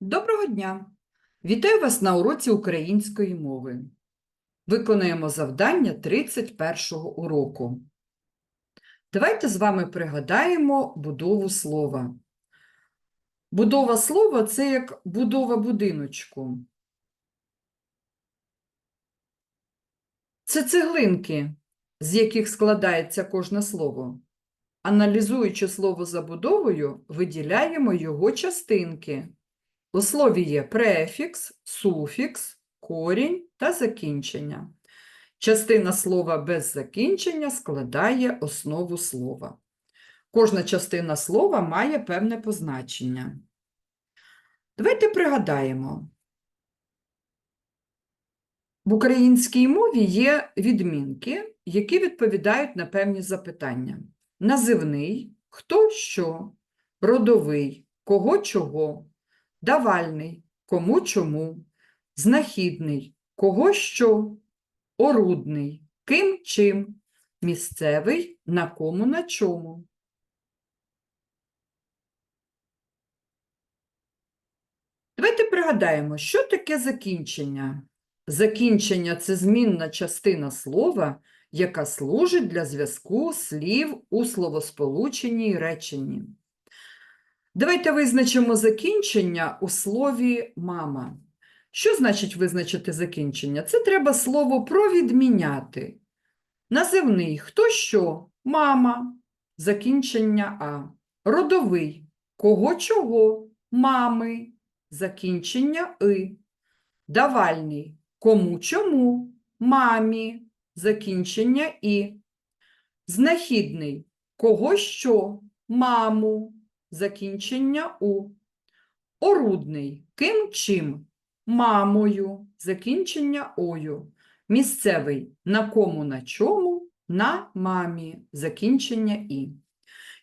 Доброго дня! Вітаю вас на уроці української мови. Виконуємо завдання 31-го уроку. Давайте з вами пригадаємо будову слова. Будова слова це як будова будиночку. Це цеглинки, з яких складається кожне слово. Аналізуючи слово забудовою, виділяємо його частинки. У слові є префікс, суфікс, корінь та закінчення. Частина слова без закінчення складає основу слова. Кожна частина слова має певне позначення. Давайте пригадаємо. В українській мові є відмінки, які відповідають на певні запитання. Називний, хто що, родовий, кого чого, давальний, кому чому, знахідний, кого що, орудний, ким чим, місцевий, на кому на чому. Давайте пригадаємо, що таке закінчення. Закінчення це змінна частина слова, яка служить для зв'язку слів у словосполученні й реченні. Давайте визначимо закінчення у слові мама. Що значить визначити закінчення? Це треба слово провідміняти. Називний хто що? Мама. Закінчення А. Родовий кого чого? Мами. Закінчення И. Давальний кому чому? Мамі. Закінчення І. Знахідний кого що? Маму закінчення у. Орудний ким чим? Мамою, закінчення ою. Місцевий на кому на чому? На мамі, закінчення і.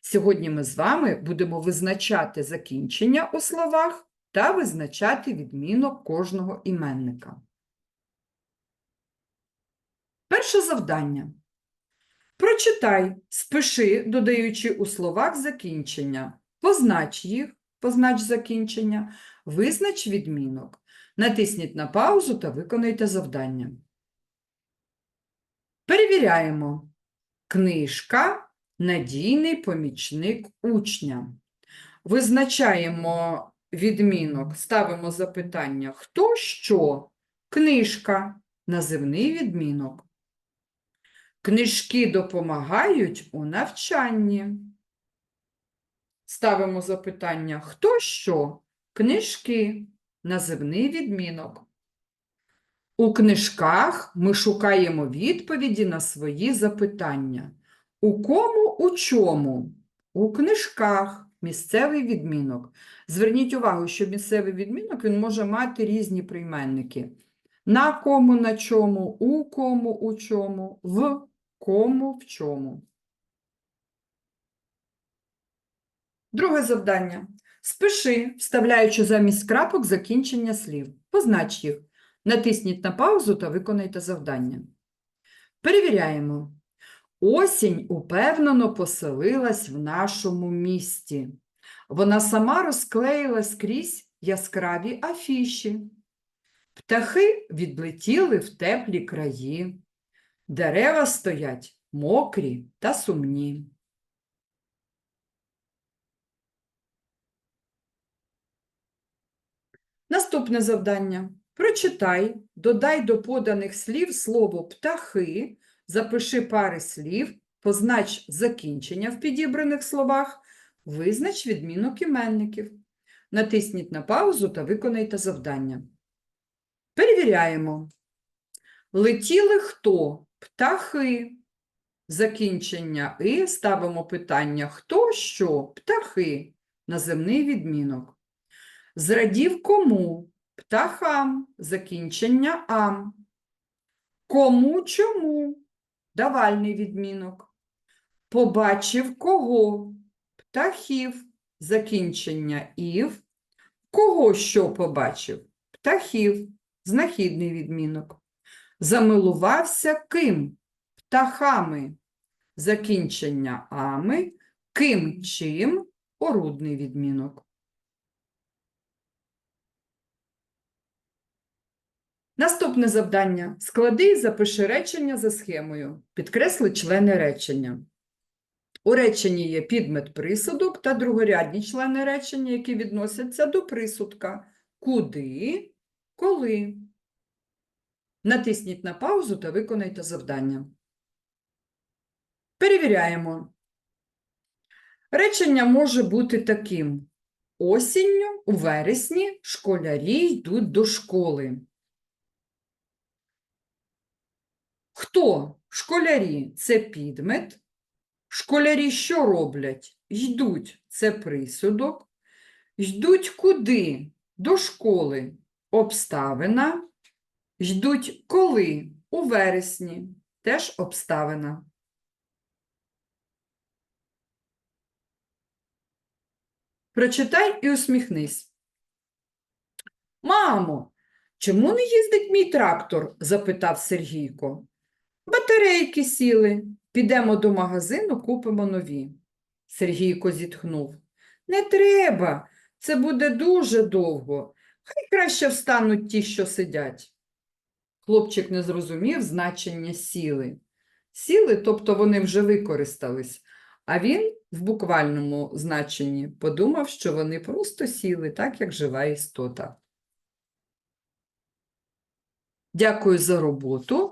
Сьогодні ми з вами будемо визначати закінчення у словах та визначати відмінок кожного іменника. Перше завдання. Прочитай, спиши, додаючи у словах закінчення. Познач їх, познач закінчення, визнач відмінок. Натисніть на паузу та виконайте завдання. Перевіряємо. Книжка надійний помічник учня. Визначаємо відмінок, ставимо запитання хто що? Книжка, називний відмінок. Книжки допомагають у навчанні. Ставимо запитання хто що? Книжки, називний відмінок. У книжках ми шукаємо відповіді на свої запитання. У кому, у чому? У книжках місцевий відмінок. Зверніть увагу, що місцевий відмінок він може мати різні прийменники. На кому, на чому, у кому, у чому, в кому, в чому. Друге завдання. Спиши, вставляючи замість крапок закінчення слів. Познач їх. Натисніть на паузу та виконайте завдання. Перевіряємо. Осінь упевнено поселилась в нашому місті. Вона сама розклеїла скрізь яскраві афіші. Птахи відлетіли в теплі краї. Дерева стоять мокрі та сумні. Наступне завдання. Прочитай, додай до поданих слів слово птахи, запиши пари слів, познач закінчення в підібраних словах, визнач відмінок іменників. Натисніть на паузу та виконайте завдання. Перевіряємо. Летіли хто? Птахи. Закінчення і ставимо питання хто що? Птахи. Наземний відмінок. Зрадів кому? Птахам. Закінчення ам. Кому чому? Давальний відмінок. Побачив кого? Птахів. Закінчення ів. Кого що побачив? Птахів. Знахідний відмінок. Замилувався ким? Птахами. Закінчення ами. Ким чим? Орудний відмінок. Наступне завдання. Склади і запиши речення за схемою. Підкресли члени речення. У реченні є підмет присудок та другорядні члени речення, які відносяться до присудка. Куди, коли. Натисніть на паузу та виконайте завдання. Перевіряємо. Речення може бути таким. Осінню, у вересні, школярі йдуть до школи. Хто? Школярі це підмет. Школярі що роблять? Йдуть це присудок. Йдуть куди? До школи. Обставина. Йдуть коли? У вересні. Теж обставина. Прочитай і усміхнись. Мамо, чому не їздить мій трактор? запитав Сергійко. Батарейки сіли. Підемо до магазину, купимо нові. Сергійко зітхнув. Не треба, це буде дуже довго. Хай краще встануть ті, що сидять. Хлопчик не зрозумів значення сіли. Сіли, тобто вони вже використались, а він в буквальному значенні подумав, що вони просто сіли, так як жива істота. Дякую за роботу.